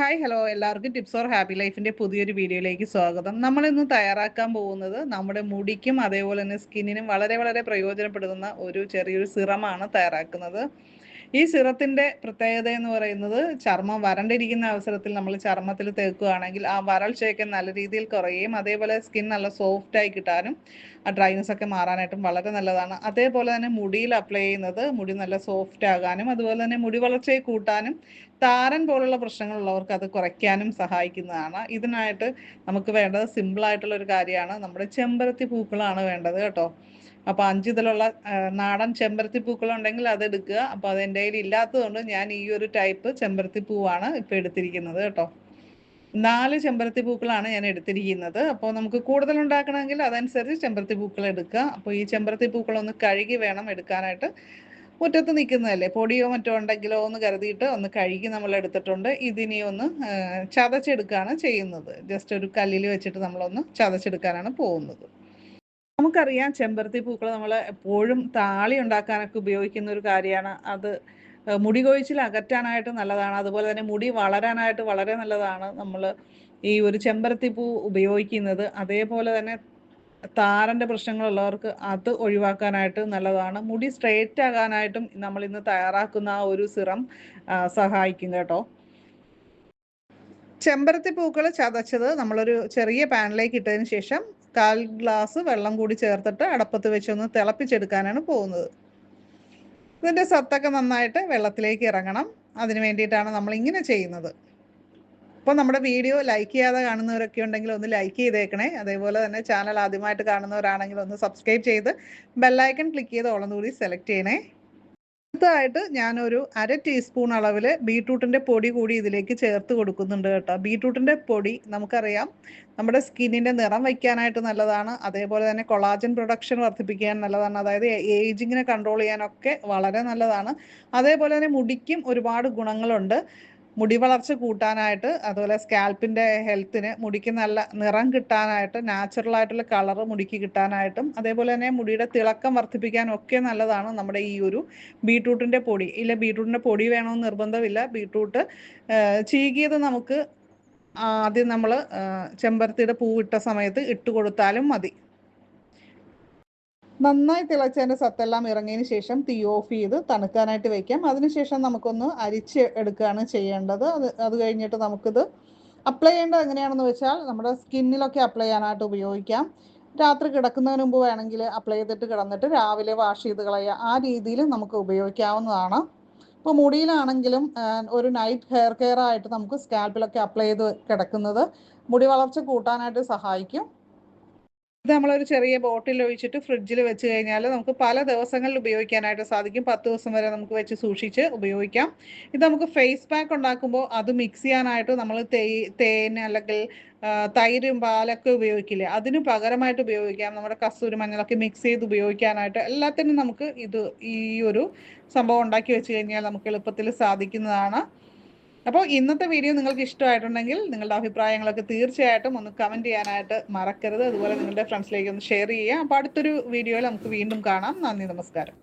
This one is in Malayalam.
ഹായ് ഹലോ എല്ലാവർക്കും ടിപ്സ് ഓർ ഹാപ്പി ലൈഫിന്റെ പുതിയൊരു വീഡിയോയിലേക്ക് സ്വാഗതം. നമ്മൾ ഇന്ന് തയ്യാറാക്കാൻ പോകുന്നത് നമ്മുടെ മുടിക്കും അതേപോലെ തന്നെ സ്കിന്നിനും വളരെ വളരെ പ്രയോജനപ്പെടുന്ന ഒരു ചെറിയൊരു സിറമാണ് തയ്യാറാക്കുന്നത്. ഈ സിറത്തിന്റെ പ്രത്യേകത എന്ന് പറയുന്നത് ചർമ്മം വരണ്ടിരിക്കുന്ന അവസരത്തിൽ നമ്മൾ ചർമ്മത്തിൽ തേക്കുകയാണെങ്കിൽ ആ വരൾച്ചയൊക്കെ നല്ല രീതിയിൽ കുറയുകയും അതേപോലെ സ്കിൻ നല്ല സോഫ്റ്റ് ആയി കിട്ടാനും ആ ഡ്രൈനസ് ഒക്കെ മാറാനായിട്ടും വളരെ നല്ലതാണ്. അതേപോലെ തന്നെ മുടിയിൽ അപ്ലൈ ചെയ്യുന്നത് മുടി നല്ല സോഫ്റ്റ് ആകാനും അതുപോലെ തന്നെ മുടി വളർച്ചയെ കൂട്ടാനും താരൻ പോലുള്ള പ്രശ്നങ്ങളുള്ളവർക്ക് അത് കുറയ്ക്കാനും സഹായിക്കുന്നതാണ്. ഇതിനായിട്ട് നമുക്ക് വേണ്ടത് സിമ്പിൾ ആയിട്ടുള്ള ഒരു കാര്യമാണ്. നമ്മുടെ ചെമ്പരത്തി പൂക്കളാണ് വേണ്ടത് കേട്ടോ. അപ്പോൾ അഞ്ചിതളുള്ള നാടൻ ചെമ്പരത്തി പൂക്കൾ ഉണ്ടെങ്കിൽ അത് എടുക്കുക. അപ്പോൾ അത് എന്റെ കയ്യിൽ ഇല്ലാത്തതുകൊണ്ട് ഞാൻ ഈ ഒരു ടൈപ്പ് ചെമ്പരത്തി പൂവാണ് ഇപ്പോൾ എടുത്തിരിക്കുന്നത് കേട്ടോ. നാല് ചെമ്പരത്തി പൂക്കളാണ് ഞാൻ എടുത്തിരിക്കുന്നത്. അപ്പോൾ നമുക്ക് കൂടുതൽ ഉണ്ടാക്കണമെങ്കിൽ അതനുസരിച്ച് ചെമ്പരത്തി പൂക്കൾ എടുക്കുക. അപ്പോൾ ഈ ചെമ്പരത്തി പൂക്കൾ ഒന്ന് കഴുകി വേണം എടുക്കാനായിട്ട്. മുറ്റത്ത് നിൽക്കുന്നതല്ലേ? പൊടിയോ മറ്റോ ഉണ്ടെങ്കിലോ ഒന്ന് കരുതിയിട്ട് ഒന്ന് കഴുകി നമ്മൾ എടുത്തിട്ടുണ്ട്. ഇതിനെ ഒന്ന് ചതച്ചെടുക്കുകയാണ് ചെയ്യുന്നത്. ജസ്റ്റ് ഒരു കല്ലിൽ വെച്ചിട്ട് നമ്മളൊന്ന് ചതച്ചെടുക്കാനാണ് പോകുന്നത്. നമുക്കറിയാം ചെമ്പരത്തി പൂക്കൾ നമ്മൾ എപ്പോഴും താളി ഉണ്ടാക്കാനൊക്കെ ഉപയോഗിക്കുന്ന ഒരു കാര്യമാണ്. അത് മുടി കൊഴിച്ചിൽ അകറ്റാനായിട്ട് നല്ലതാണ്. അതുപോലെ തന്നെ മുടി വളരാനായിട്ട് വളരെ നല്ലതാണ് നമ്മൾ ഈ ഒരു ചെമ്പരത്തി പൂ ഉപയോഗിക്കുന്നത്. അതേപോലെ തന്നെ താരന്റെ പ്രശ്നങ്ങളുള്ളവർക്ക് അത് ഒഴിവാക്കാനായിട്ട് നല്ലതാണ്. മുടി സ്ട്രെയിറ്റ് ആകാനായിട്ടും നമ്മൾ ഇന്ന് തയ്യാറാക്കുന്ന ആ ഒരു സിറം സഹായിക്കും കേട്ടോ. ചെമ്പരത്തി പൂക്കൾ ചതച്ചത് നമ്മളൊരു ചെറിയ പാനിലേക്ക് ഇട്ടതിന് ശേഷം കാൽ ഗ്ലാസ് വെള്ളം കൂടി ചേർത്തിട്ട് അടപ്പത്ത് വെച്ചൊന്ന് തിളപ്പിച്ചെടുക്കാനാണ് പോകുന്നത്. ഇതിന്റെ സത്തൊക്കെ നന്നായിട്ട് വെള്ളത്തിലേക്ക് ഇറങ്ങണം. അതിന് വേണ്ടിയിട്ടാണ് നമ്മൾ ഇങ്ങനെ ചെയ്യുന്നത്. അപ്പോൾ നമ്മുടെ വീഡിയോ ലൈക്ക് ചെയ്യാതെ കാണുന്നവരൊക്കെ ഉണ്ടെങ്കിൽ ഒന്ന് ലൈക്ക് ചെയ്തേക്കണേ. അതേപോലെ തന്നെ ചാനൽ ആദ്യമായിട്ട് കാണുന്നവരാണെങ്കിൽ ഒന്ന് സബ്സ്ക്രൈബ് ചെയ്ത് ബെല്ലൈക്കൺ ക്ലിക്ക് ചെയ്ത് ഓളം കൂടി സെലക്ട് ചെയ്യണേ. അടുത്തതായിട്ട് ഞാനൊരു അര ടീസ്പൂൺ അളവിൽ ബീട്രൂട്ടിന്റെ പൊടി കൂടി ഇതിലേക്ക് ചേർത്ത് കൊടുക്കുന്നുണ്ട് കേട്ടോ. ബീട്രൂട്ടിന്റെ പൊടി നമുക്കറിയാം നമ്മുടെ സ്കിന്നിന്റെ നിറം വയ്ക്കാനായിട്ട് നല്ലതാണ്. അതേപോലെ തന്നെ കൊളാജൻ പ്രൊഡക്ഷൻ വർദ്ധിപ്പിക്കാൻ നല്ലതാണ്. അതായത് ഏജിങ്ങിനെ കൺട്രോൾ ചെയ്യാനൊക്കെ വളരെ നല്ലതാണ്. അതേപോലെ തന്നെ മുടിക്കും ഒരുപാട് ഗുണങ്ങളുണ്ട്. മുടി വളർച്ച കൂട്ടാനായിട്ട് അതുപോലെ സ്കാൽപ്പിന്റെ ഹെൽത്തിന് മുടിക്ക് നല്ല നിറം കിട്ടാനായിട്ട് നാച്ചുറൽ ആയിട്ടുള്ള കളർ മുടിക്ക് കിട്ടാനായിട്ടും അതേപോലെ തന്നെ മുടിയുടെ തിളക്കം വർദ്ധിപ്പിക്കാനും ഒക്കെ നല്ലതാണ് നമ്മുടെ ഈ ഒരു ബീട്രൂട്ടിന്റെ പൊടി. ഇല്ല ബീട്രൂട്ടിന്റെ പൊടി വേണമെന്ന് നിർബന്ധമില്ല. ബീട്രൂട്ട് ചീകിയത് നമുക്ക് ആദ്യം നമ്മൾ ചെമ്പരത്തിയുടെ പൂവിട്ട സമയത്ത് ഇട്ട് കൊടുത്താലും മതി. നന്നായി തിളച്ചതിന്റെ സത്തെല്ലാം ഇറങ്ങിയതിന് ശേഷം തീ ഓഫ് ചെയ്ത് തണുക്കാനായിട്ട് വെക്കാം. അതിനുശേഷം നമുക്കൊന്ന് അരിച്ച് എടുക്കുകയാണ് ചെയ്യേണ്ടത്. അത് അത് കഴിഞ്ഞിട്ട് നമുക്കിത് അപ്ലൈ ചെയ്യേണ്ടത് എങ്ങനെയാണെന്ന് വെച്ചാൽ നമ്മുടെ സ്കിന്നിലൊക്കെ അപ്ലൈ ചെയ്യാനായിട്ട് ഉപയോഗിക്കാം. രാത്രി കിടക്കുന്നതിന് മുമ്പ് വേണമെങ്കിൽ അപ്ലൈ ചെയ്തിട്ട് കിടന്നിട്ട് രാവിലെ വാഷ് ചെയ്ത് കളയുക. ആ രീതിയിൽ നമുക്ക് ഉപയോഗിക്കാവുന്നതാണ്. ഇപ്പോൾ മുടിയിലാണെങ്കിലും ഒരു നൈറ്റ് ഹെയർ കെയർ ആയിട്ട് നമുക്ക് സ്കാൽപ്പിലൊക്കെ അപ്ലൈ ചെയ്ത് കിടക്കുന്നത് മുടി വളർച്ച കൂട്ടാനായിട്ട് സഹായിക്കും. ഇത് നമ്മളൊരു ചെറിയ ബോട്ടിൽ ഒഴിച്ചിട്ട് ഫ്രിഡ്ജിൽ വെച്ച് കഴിഞ്ഞാൽ നമുക്ക് പല ദിവസങ്ങളിൽ ഉപയോഗിക്കാനായിട്ട് സാധിക്കും. പത്ത് ദിവസം വരെ നമുക്ക് വെച്ച് സൂക്ഷിച്ച് ഉപയോഗിക്കാം. ഇത് നമുക്ക് ഫേസ് പാക്ക് ഉണ്ടാക്കുമ്പോൾ അത് മിക്സ് ചെയ്യാനായിട്ട് നമ്മൾ തേൻ അല്ലെങ്കിൽ തൈരും പാലൊക്കെ ഉപയോഗിക്കില്ലേ? അതിന് പകരമായിട്ട് ഉപയോഗിക്കാം. നമ്മുടെ കസൂരി മഞ്ഞളൊക്കെ മിക്സ് ചെയ്ത് ഉപയോഗിക്കാനായിട്ട് എല്ലാത്തിനും നമുക്ക് ഇത് ഈ ഒരു സംഭവം ഉണ്ടാക്കി വെച്ച് കഴിഞ്ഞാൽ നമുക്ക് എളുപ്പത്തിൽ സാധിക്കുന്നതാണ്. അപ്പോൾ ഇന്നത്തെ വീഡിയോ നിങ്ങൾക്ക് ഇഷ്ടമായിട്ടുണ്ടെങ്കിൽ നിങ്ങളുടെ അഭിപ്രായങ്ങളൊക്കെ തീർച്ചയായിട്ടും ഒന്ന് കമന്റ് ചെയ്യാനായിട്ട് മറക്കരുത്. അതുപോലെ നിങ്ങളുടെ ഫ്രണ്ട്സിലേക്ക് ഒന്ന് ഷെയർ ചെയ്യുക. അപ്പോൾ അടുത്തൊരു വീഡിയോയിൽ നമുക്ക് വീണ്ടും കാണാം. നന്ദി നമസ്കാരം.